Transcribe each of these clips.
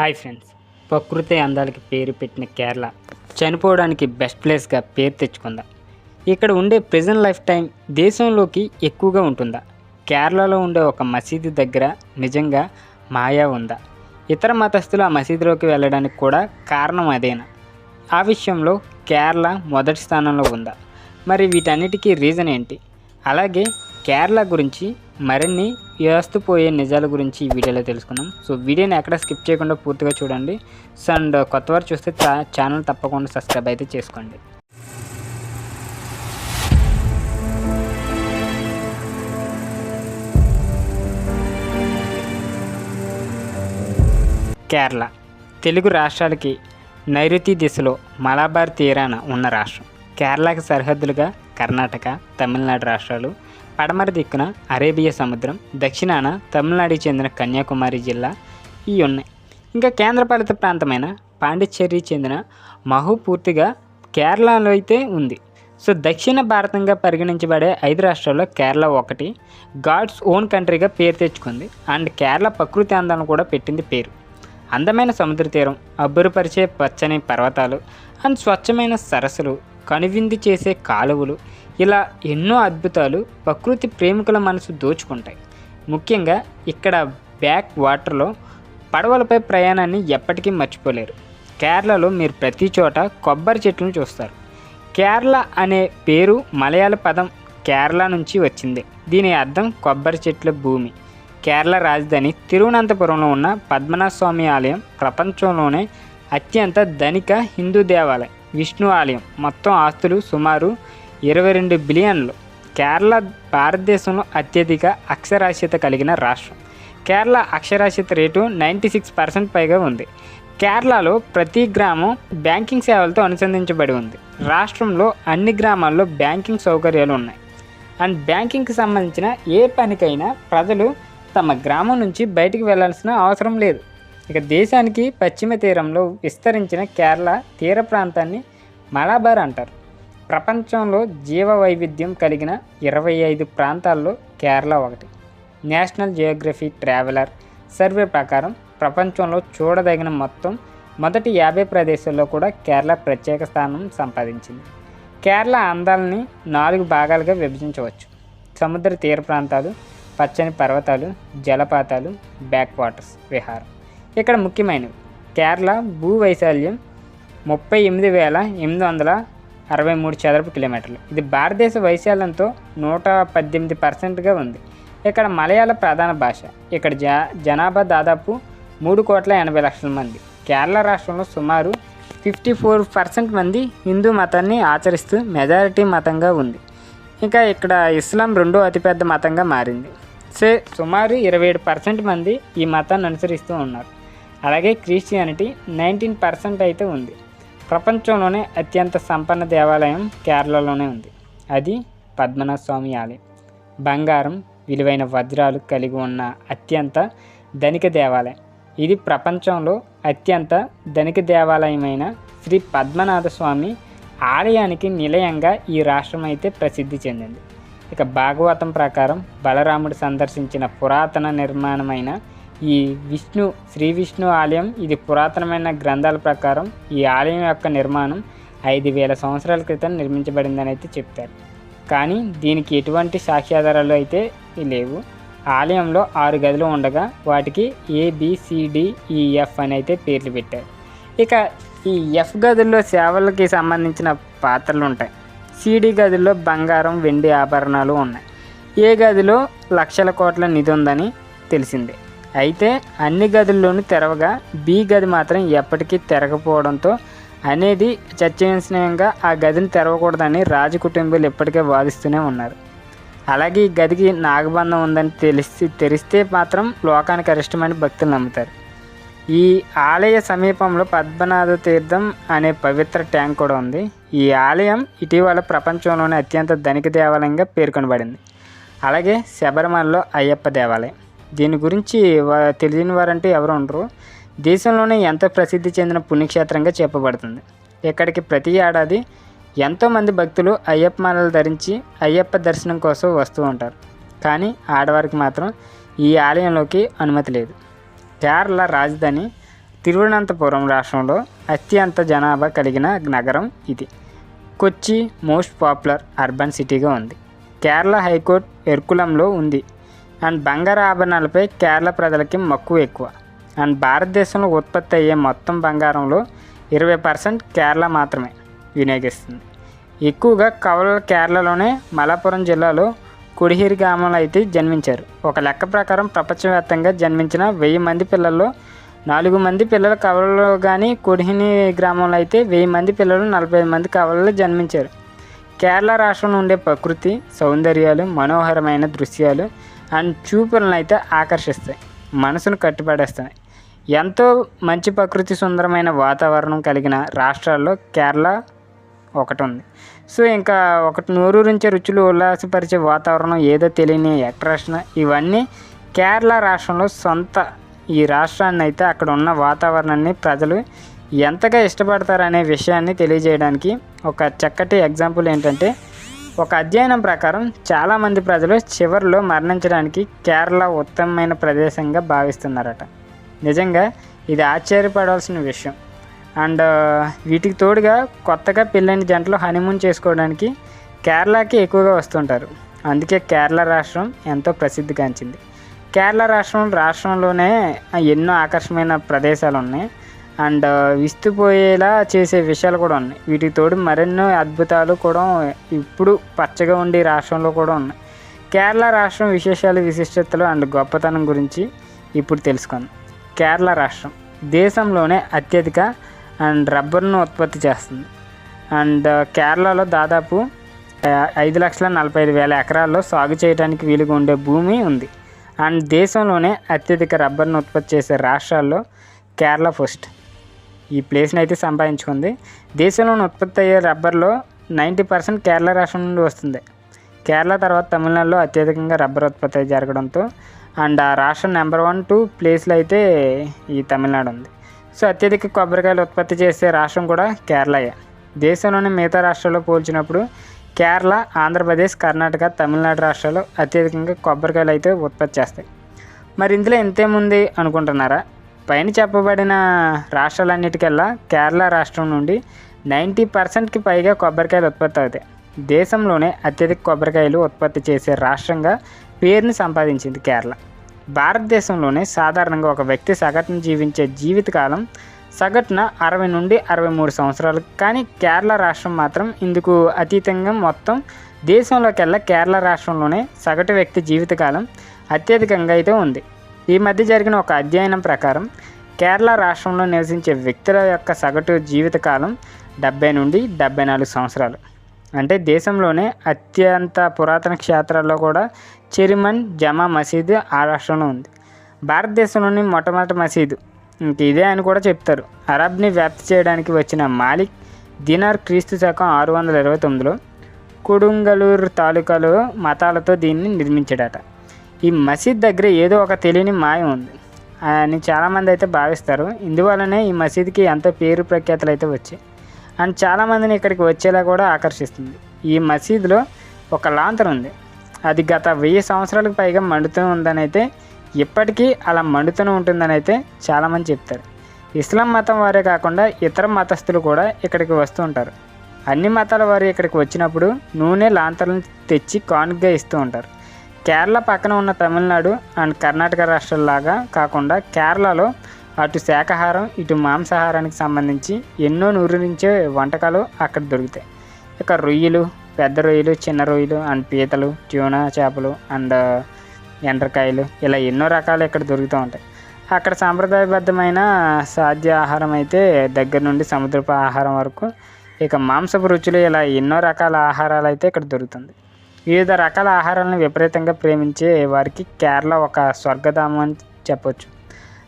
Hi friends. ప్రకృతి అందాలకి పేరు పెట్టిన కేరళ చనిపోవడానికి బెస్ట్ ప్లేస్గా పేరు తెచ్చుకుందా. ఇక్కడ ఉండే ప్రెజెంట్ లైఫ్ టైం దేశంలోకి ఎక్కువగా ఉంటుందా. కేరళలో ఉండే ఒక మసీదు దగ్గర నిజంగా మాయా ఉందా. ఇతర మతస్థులు ఆ మసీదులోకి వెళ్ళడానికి కూడా కారణం అదేనా. ఆ విషయంలో కేరళ మొదటి స్థానంలో ఉందా. మరి వీటన్నిటికీ రీజన్ ఏంటి. అలాగే కేరళ గురించి మరిన్ని పోయే నిజాల గురించి ఈ వీడియోలో తెలుసుకుందాం. సో వీడియోని ఎక్కడ స్కిప్ చేయకుండా పూర్తిగా చూడండి. సో అండ్ కొత్త వారు చూస్తే ఛానల్ తప్పకుండా సబ్స్క్రైబ్ అయితే చేసుకోండి. కేరళ తెలుగు రాష్ట్రాలకి నైరుతి దిశలో మలబార్ తీరాన ఉన్న రాష్ట్రం. కేరళకి సరిహద్దులుగా కర్ణాటక తమిళనాడు రాష్ట్రాలు పడమర దిక్కున అరేబియా సముద్రం దక్షిణాన తమిళనాడుకి చెందిన కన్యాకుమారి జిల్లా ఇవి ఉన్నాయి. ఇంకా కేంద్రపాలిత ప్రాంతమైన పాండిచ్చేరికి చెందిన మహు పూర్తిగా కేరళలో అయితే ఉంది. సో దక్షిణ భారతంగా పరిగణించబడే ఐదు రాష్ట్రాల్లో కేరళ ఒకటి గాడ్స్ ఓన్ కంట్రీగా పేరు తెచ్చుకుంది. అండ్ కేరళ ప్రకృతి అందాలను కూడా పెట్టింది పేరు. అందమైన సముద్ర తీరం అబ్బురపరిచే పచ్చని పర్వతాలు అండ్ స్వచ్ఛమైన సరస్సులు కనువిందు చేసే కాలువలు ఇలా ఎన్నో అద్భుతాలు ప్రకృతి ప్రేమికుల మనసు దోచుకుంటాయి. ముఖ్యంగా ఇక్కడ బ్యాక్ వాటర్లో పడవలపై ప్రయాణాన్ని ఎప్పటికీ మర్చిపోలేరు. కేరళలో మీరు ప్రతి చోట కొబ్బరి చెట్లను చూస్తారు. కేరళ అనే పేరు మలయాళ పదం కేరళ నుంచి వచ్చింది. దీని అర్థం కొబ్బరి చెట్ల భూమి. కేరళ రాజధాని తిరువనంతపురంలో ఉన్న పద్మనాభ స్వామి ఆలయం ప్రపంచంలోనే అత్యంత ధనిక హిందూ దేవాలయం. విష్ణు ఆలయం మొత్తం ఆస్తులు సుమారు ఇరవై రెండు బిలియన్లు. కేరళ భారతదేశంలో అత్యధిక అక్షరాస్యత కలిగిన రాష్ట్రం. కేరళ అక్షరాస్యత రేటు నైంటీ సిక్స్ పర్సెంట్ పైగా ఉంది. కేరళలో ప్రతి గ్రామం బ్యాంకింగ్ సేవలతో అనుసంధించబడి ఉంది. రాష్ట్రంలో అన్ని గ్రామాల్లో బ్యాంకింగ్ సౌకర్యాలు ఉన్నాయి. అండ్ బ్యాంకింగ్కి సంబంధించిన ఏ పనికైనా ప్రజలు తమ గ్రామం నుంచి బయటికి వెళ్ళాల్సిన అవసరం లేదు. ఇక దేశానికి పశ్చిమ తీరంలో విస్తరించిన కేరళ తీర ప్రాంతాన్ని మలబార్ అంటారు. ప్రపంచంలో జీవ వైవిధ్యం కలిగిన ఇరవై ఐదు ప్రాంతాల్లో కేరళ ఒకటి. నేషనల్ జియోగ్రఫీ ట్రావెలర్ సర్వే ప్రకారం ప్రపంచంలో చూడదగిన మొత్తం మొదటి యాభై ప్రదేశాల్లో కూడా కేరళ ప్రత్యేక స్థానం సంపాదించింది. కేరళ అందాలని నాలుగు భాగాలుగా విభజించవచ్చు. సముద్ర తీర ప్రాంతాలు పచ్చని పర్వతాలు జలపాతాలు బ్యాక్ వాటర్స్ విహారం. ఇక్కడ ముఖ్యమైనవి. కేరళ భూ వైశాల్యం ముప్పై ఎనిమిది వేల ఎనిమిది వందల అరవై మూడు చదరపు కిలోమీటర్లు. ఇది భారతదేశ వైశాల్యంతో నూట పద్దెనిమిది పర్సెంట్గా ఉంది. ఇక్కడ మలయాళ ప్రధాన భాష. ఇక్కడ జ జనాభా దాదాపు మూడు కోట్ల ఎనభై లక్షల మంది. కేరళ రాష్ట్రంలో సుమారు ఫిఫ్టీ ఫోర్ పర్సెంట్ మంది హిందూ మతాన్ని ఆచరిస్తూ మెజారిటీ మతంగా ఉంది. ఇంకా ఇక్కడ ఇస్లాం రెండో అతిపెద్ద మతంగా మారింది. సే సుమారు ఇరవై ఏడు పర్సెంట్ మంది ఈ మతాన్ని అనుసరిస్తూ ఉన్నారు. అలాగే క్రిస్టియానిటీ నైన్టీన్ పర్సెంట్ అయితే ఉంది. ప్రపంచంలోనే అత్యంత సంపన్న దేవాలయం కేరళలోనే ఉంది. అది పద్మనాభ స్వామి ఆలయం. బంగారం విలువైన వజ్రాలు కలిగి ఉన్న అత్యంత ధనిక దేవాలయం. ఇది ప్రపంచంలో అత్యంత ధనిక దేవాలయమైన శ్రీ పద్మనాభ స్వామి ఆలయానికి నిలయంగా ఈ రాష్ట్రం అయితే ప్రసిద్ధి చెందింది. ఇక భాగవతం ప్రకారం బలరాముడు సందర్శించిన పురాతన నిర్మాణమైన ఈ విష్ణు శ్రీ విష్ణు ఆలయం ఇది పురాతనమైన గ్రంథాల ప్రకారం ఈ ఆలయం యొక్క నిర్మాణం ఐదు వేల సంవత్సరాల క్రితం నిర్మించబడిందని అయితే చెప్తారు. కానీ దీనికి ఎటువంటి సాక్ష్యాధారాలు అయితే లేవు. ఆలయంలో ఆరు గదులు ఉండగా వాటికి ఏబిసిడిఈఎఫ్ e, అని అయితే పేర్లు పెట్టారు. ఇక ఈ ఎఫ్ గదుల్లో సేవలకి సంబంధించిన పాత్రలు ఉంటాయి. సిడి గదుల్లో బంగారం వెండి ఆభరణాలు ఉన్నాయి. ఏ గదిలో లక్షల కోట్ల నిధి ఉందని తెలిసిందే. అయితే అన్ని గదుల్లోనూ తెరవగా బి గది మాత్రం ఎప్పటికీ తెరకపోవడంతో అనేది చర్చనీయంగా ఆ గదిని తెరవకూడదని రాజ కుటుంబీలు ఇప్పటికే వాదిస్తూనే ఉన్నారు. అలాగే ఈ గదికి నాగబంధం ఉందని తెలిసి తెరిస్తే మాత్రం లోకానికి అరిష్టమని భక్తులు నమ్ముతారు. ఈ ఆలయ సమీపంలో పద్మనాథ తీర్థం అనే పవిత్ర ట్యాంక్ కూడా ఉంది. ఈ ఆలయం ఇటీవల ప్రపంచంలోనే అత్యంత ధనిక దేవాలయంగా పేర్కొనబడింది. అలాగే శబరిమలలో అయ్యప్ప దేవాలయం. దీని గురించి తెలియని వారంటే ఎవరు ఉండరు. దేశంలోనే ఎంతో ప్రసిద్ధి చెందిన పుణ్యక్షేత్రంగా చెప్పబడుతుంది. ఇక్కడికి ప్రతి ఏడాది ఎంతోమంది భక్తులు అయ్యప్ప మాలలు ధరించి అయ్యప్ప దర్శనం కోసం వస్తూ ఉంటారు. కానీ ఆడవారికి మాత్రం ఈ ఆలయంలోకి అనుమతి లేదు. కేరళ రాజధాని తిరువనంతపురం రాష్ట్రంలో అత్యంత జనాభా కలిగిన నగరం ఇది. కొచ్చి మోస్ట్ పాపులర్ అర్బన్ సిటీగా ఉంది. కేరళ హైకోర్టు ఎర్కులంలో ఉంది. అండ్ బంగారు ఆభరణాలపై కేరళ ప్రజలకి మక్కువ ఎక్కువ. అండ్ భారతదేశంలో ఉత్పత్తి అయ్యే మొత్తం బంగారంలో ఇరవై పర్సెంట్ కేరళ మాత్రమే వినియోగిస్తుంది. ఎక్కువగా కవలలు కేరళలోనే మలపురం జిల్లాలో కుడిహిరి గ్రామంలో అయితే జన్మించారు. ఒక లెక్క ప్రకారం ప్రపంచవ్యాప్తంగా జన్మించిన వెయ్యి మంది పిల్లల్లో నాలుగు మంది పిల్లలు కవలలో కానీ కుడిహిని గ్రామంలో అయితే వెయ్యి మంది పిల్లలు నలభై మంది కవలలో జన్మించారు. కేరళ రాష్ట్రంలో ఉండే ప్రకృతి సౌందర్యాలు మనోహరమైన దృశ్యాలు అండ్ చూపులను అయితే ఆకర్షిస్తాయి. మనసును కట్టిపడేస్తాయి. ఎంతో మంచి ప్రకృతి సుందరమైన వాతావరణం కలిగిన రాష్ట్రాల్లో కేరళ ఒకటి ఉంది సో ఇంకా ఒకటి నోరూరించే రుచులు ఉల్లాసపరిచే వాతావరణం ఏదో తెలియని అట్రాక్షన్ ఇవన్నీ కేరళ రాష్ట్రంలో సొంత ఈ రాష్ట్రాన్ని అయితే అక్కడ ఉన్న వాతావరణాన్ని ప్రజలు ఎంతగా ఇష్టపడతారనే విషయాన్ని తెలియజేయడానికి ఒక చక్కటి ఎగ్జాంపుల్ ఏంటంటే ఒక అధ్యయనం ప్రకారం చాలామంది ప్రజలు చివరిలో మరణించడానికి కేరళ ఉత్తమమైన ప్రదేశంగా భావిస్తున్నారట. నిజంగా ఇది ఆశ్చర్యపడాల్సిన విషయం. అండ్ వీటికి తోడుగా కొత్తగా పెళ్ళైన జంటలు హనీమూన్ చేసుకోవడానికి కేరళకి ఎక్కువగా వస్తుంటారు. అందుకే కేరళ రాష్ట్రం ఎంతో ప్రసిద్ధిగాంచింది. కేరళ రాష్ట్రం రాష్ట్రంలోనే ఎన్నో ఆకర్షమైన ప్రదేశాలు ఉన్నాయి అండ్ విస్తుపోయేలా చేసే విషయాలు కూడా ఉన్నాయి. వీటికి తోడు మరెన్నో అద్భుతాలు కూడా ఇప్పుడు పచ్చగా ఉండే రాష్ట్రంలో కూడా ఉన్నాయి. కేరళ రాష్ట్రం విశేషాలు విశిష్టతలు అండ్ గొప్పతనం గురించి ఇప్పుడు తెలుసుకుందాం. కేరళ రాష్ట్రం దేశంలోనే అత్యధిక అండ్ రబ్బర్ను ఉత్పత్తి చేస్తుంది. అండ్ కేరళలో దాదాపు ఐదు లక్షల నలభై ఐదు వేల ఎకరాల్లో సాగు చేయడానికి వీలుగా ఉండే భూమి ఉంది. అండ్ దేశంలోనే అత్యధిక రబ్బర్ను ఉత్పత్తి చేసే రాష్ట్రాల్లో కేరళ ఫస్ట్. ఈ ప్లేస్ని అయితే సంపాదించుకుంది. దేశంలోని ఉత్పత్తి అయ్యే రబ్బర్లో నైంటీ పర్సెంట్ కేరళ రాష్ట్రం నుండి వస్తుంది. కేరళ తర్వాత తమిళనాడులో అత్యధికంగా రబ్బర్ ఉత్పత్తి జరగడంతో అండ్ ఆ రాష్ట్రం నెంబర్ వన్ టూ ప్లేస్లో అయితే ఈ తమిళనాడు ఉంది. సో అత్యధిక కొబ్బరికాయలు ఉత్పత్తి చేసే రాష్ట్రం కూడా కేరళయే. దేశంలోని మిగతా రాష్ట్రాల్లో పోల్చినప్పుడు కేరళ ఆంధ్రప్రదేశ్ కర్ణాటక తమిళనాడు రాష్ట్రాలు అత్యధికంగా కొబ్బరికాయలు అయితే ఉత్పత్తి చేస్తాయి. మరి ఇందులో ఎంతేముంది అనుకుంటున్నారా? పైన చెప్పబడిన రాష్ట్రాలన్నిటికల్లా కేరళ రాష్ట్రం నుండి నైంటీ పర్సెంట్కి పైగా కొబ్బరికాయలు ఉత్పత్తి అవుతాయి. దేశంలోనే అత్యధిక కొబ్బరికాయలు ఉత్పత్తి చేసే రాష్ట్రంగా పేరుని సంపాదించింది కేరళ. భారతదేశంలోనే సాధారణంగా ఒక వ్యక్తి సగటున జీవించే జీవితకాలం సగటున అరవై నుండి అరవై మూడు సంవత్సరాలు. కానీ కేరళ రాష్ట్రం మాత్రం ఇందుకు అతీతంగా మొత్తం దేశంలోకెల్లా కేరళ రాష్ట్రంలోనే సగటు వ్యక్తి జీవితకాలం అత్యధికంగా అయితే ఉంది. ఈ మధ్య జరిగిన ఒక అధ్యయనం ప్రకారం కేరళ రాష్ట్రంలో నివసించే వ్యక్తుల యొక్క సగటు జీవితకాలం డెబ్బై నుండి డెబ్బై నాలుగు సంవత్సరాలు. అంటే దేశంలోనే అత్యంత పురాతన క్షేత్రాల్లో కూడా చెరిమన్ జమా మసీదు ఆ రాష్ట్రంలో ఉంది. భారతదేశంలోని మొట్టమొదటి మసీదు. ఇంక ఇదే అని కూడా చెప్తారు. అరబ్ని వ్యాప్తి చేయడానికి వచ్చిన మాలిక్ దినార్ క్రీస్తు శకం ఆరు వందల ఇరవై తొమ్మిదిలో కుడుంగలూరు తాలూకాలో మతాలతో దీన్ని నిర్మించాడట. ఈ మసీద్ దగ్గర ఏదో ఒక తెలియని మాయం ఉంది. అని చాలామంది అయితే భావిస్తారు. ఇందువల్లనే ఈ మసీద్కి ఎంతో పేరు ప్రఖ్యాతలు అయితే వచ్చాయి. అండ్ చాలామందిని ఇక్కడికి వచ్చేలా కూడా ఆకర్షిస్తుంది. ఈ మసీదులో ఒక లాంతర్ ఉంది. అది గత వెయ్యి సంవత్సరాలకు పైగా మండుతూ ఉందని అయితే ఇప్పటికీ అలా మండుతూనే ఉంటుందని అయితే చాలామంది చెప్తారు. ఇస్లాం మతం వారే కాకుండా ఇతర మతస్థులు కూడా ఇక్కడికి వస్తూ ఉంటారు. అన్ని మతాల వారు ఇక్కడికి వచ్చినప్పుడు నూనె లాంతర్లను తెచ్చి కానుకగా ఇస్తూ ఉంటారు. కేరళ పక్కన ఉన్న తమిళనాడు అండ్ కర్ణాటక రాష్ట్రాల్లాగా కాకుండా కేరళలో అటు శాకాహారం ఇటు మాంసాహారానికి సంబంధించి ఎన్నో నూరించే వంటకాలు అక్కడ దొరుకుతాయి. ఇక రొయ్యలు పెద్ద రొయ్యలు చిన్న రొయ్యలు అండ్ పీతలు ట్యూనా చేపలు అండ్ ఎండ్రకాయలు ఇలా ఎన్నో రకాలు ఇక్కడ దొరుకుతూ ఉంటాయి. అక్కడ సాంప్రదాయబద్ధమైన సాధ్య ఆహారం అయితే దగ్గర నుండి సముద్రపు ఆహారం వరకు ఇక మాంసపు రుచులు ఇలా ఎన్నో రకాల ఆహారాలు అయితే ఇక్కడ దొరుకుతుంది. వివిధ రకాల ఆహారాలను విపరీతంగా ప్రేమించే వారికి కేరళ ఒక స్వర్గధామం అని చెప్పొచ్చు.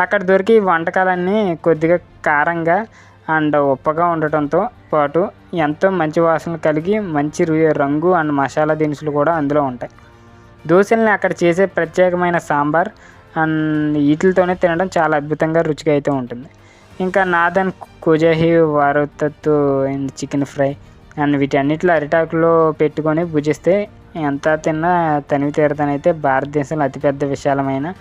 అక్కడ దొరికే వంటకాలన్నీ కొద్దిగా కారంగా అండ్ ఉప్పగా ఉండటంతో పాటు ఎంతో మంచి వాసనలు కలిగి మంచి రంగు అండ్ మసాలా దినుసులు కూడా అందులో ఉంటాయి. దోశల్ని అక్కడ చేసే ప్రత్యేకమైన సాంబార్ అండ్ వీటితోనే తినడం చాలా అద్భుతంగా రుచిగా అయితే ఉంటుంది. ఇంకా Nathan కుజహి వారతత్తు and chicken fry and వీటన్నిటిలో అరిటాకులో పెట్టుకొని పూజిస్తే ఎంత తిన్నా తనివి తీరతనైతే భారతదేశంలో అతిపెద్ద విశాలమైన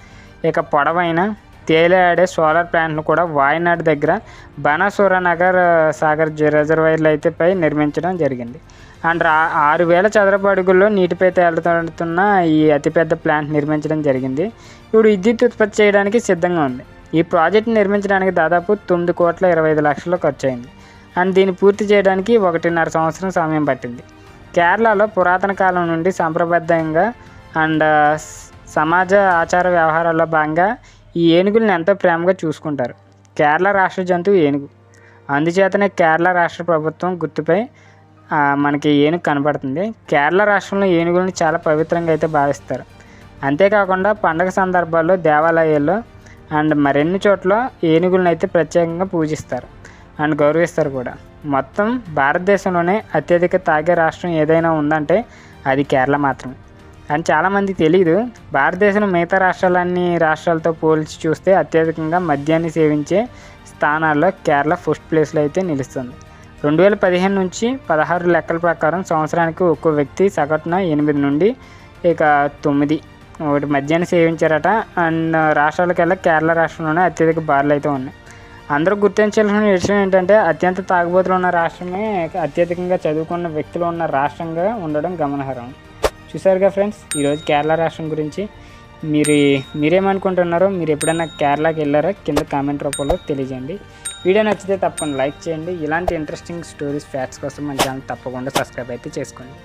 ఇక పొడవైన తేలియాడే సోలార్ ప్లాంట్ను కూడా వాయనాడ్ దగ్గర బనసూర నగర్ సాగర్ జ- రిజర్వాయర్లు అయితే పై నిర్మించడం జరిగింది. అండ్ ఆరు వేల చదరపు అడుగుల్లో నీటిపై తేలుతున్న ఈ అతిపెద్ద ప్లాంట్ నిర్మించడం జరిగింది. ఇప్పుడు విద్యుత్ ఉత్పత్తి చేయడానికి సిద్ధంగా ఉంది. ఈ ప్రాజెక్ట్ నిర్మించడానికి దాదాపు తొమ్మిది కోట్ల ఇరవై ఐదు లక్షలు ఖర్చు అయింది అండ్ దీన్ని పూర్తి చేయడానికి ఒకటిన్నర సంవత్సరం సమయం పట్టింది. కేరళలో పురాతన కాలం నుండి సంప్రబద్ధంగా అండ్ సమాజ ఆచార వ్యవహారాల్లో భాగంగా ఈ ఏనుగులను ఎంతో ప్రేమగా చూసుకుంటారు. కేరళ రాష్ట్ర జంతువు ఏనుగు. అందుచేతనే కేరళ రాష్ట్ర ప్రభుత్వం గుర్తుపై మనకి ఏనుగు కనబడుతుంది. కేరళ రాష్ట్రంలో ఏనుగులను చాలా పవిత్రంగా అయితే భావిస్తారు. అంతేకాకుండా పండగ సందర్భాల్లో దేవాలయాల్లో అండ్ మరిన్ని చోట్ల ఏనుగులను అయితే ప్రత్యేకంగా పూజిస్తారు. అండ్ గౌరవిస్తారు కూడా. మొత్తం భారతదేశంలోనే అత్యధిక తాగే రాష్ట్రం ఏదైనా ఉందంటే అది కేరళ మాత్రమే అని చాలామందికి తెలియదు భారతదేశం మిగతా రాష్ట్రాలన్నీ రాష్ట్రాలతో పోల్చి చూస్తే అత్యధికంగా మద్యాన్ని సేవించే స్థానాల్లో కేరళ ఫస్ట్ ప్లేస్లో అయితే నిలుస్తుంది. రెండు వేల పదిహేను నుంచి పదహారు లెక్కల ప్రకారం సంవత్సరానికి ఒక్కో వ్యక్తి సగటున ఎనిమిది నుండి ఇక తొమ్మిది ఒకటి మద్యాన్ని సేవించారట. అండ్ రాష్ట్రాలకెల్లా కేరళ రాష్ట్రంలోనే అత్యధిక బార్లు అయితే ఉన్నాయి. అందరూ గుర్తించాల్సిన విషయం ఏంటంటే అత్యంత తాగుబోతులు ఉన్న రాష్ట్రమే అత్యధికంగా చదువుకున్న వ్యక్తులు ఉన్న రాష్ట్రంగా ఉండడం గమనార్హం. చూసారుగా ఫ్రెండ్స్ ఈరోజు కేరళ రాష్ట్రం గురించి. మీరు మీరేమనుకుంటున్నారో మీరు ఎప్పుడైనా కేరళకి వెళ్ళారా? కింద కామెంట్ రూపంలో తెలియజేయండి. వీడియో నచ్చితే తప్పకుండా లైక్ చేయండి. ఇలాంటి ఇంట్రెస్టింగ్ స్టోరీస్ ఫ్యాక్ట్స్ కోసం మన ఛానల్ తప్పకుండా సబ్స్క్రైబ్ అయితే చేసుకోండి.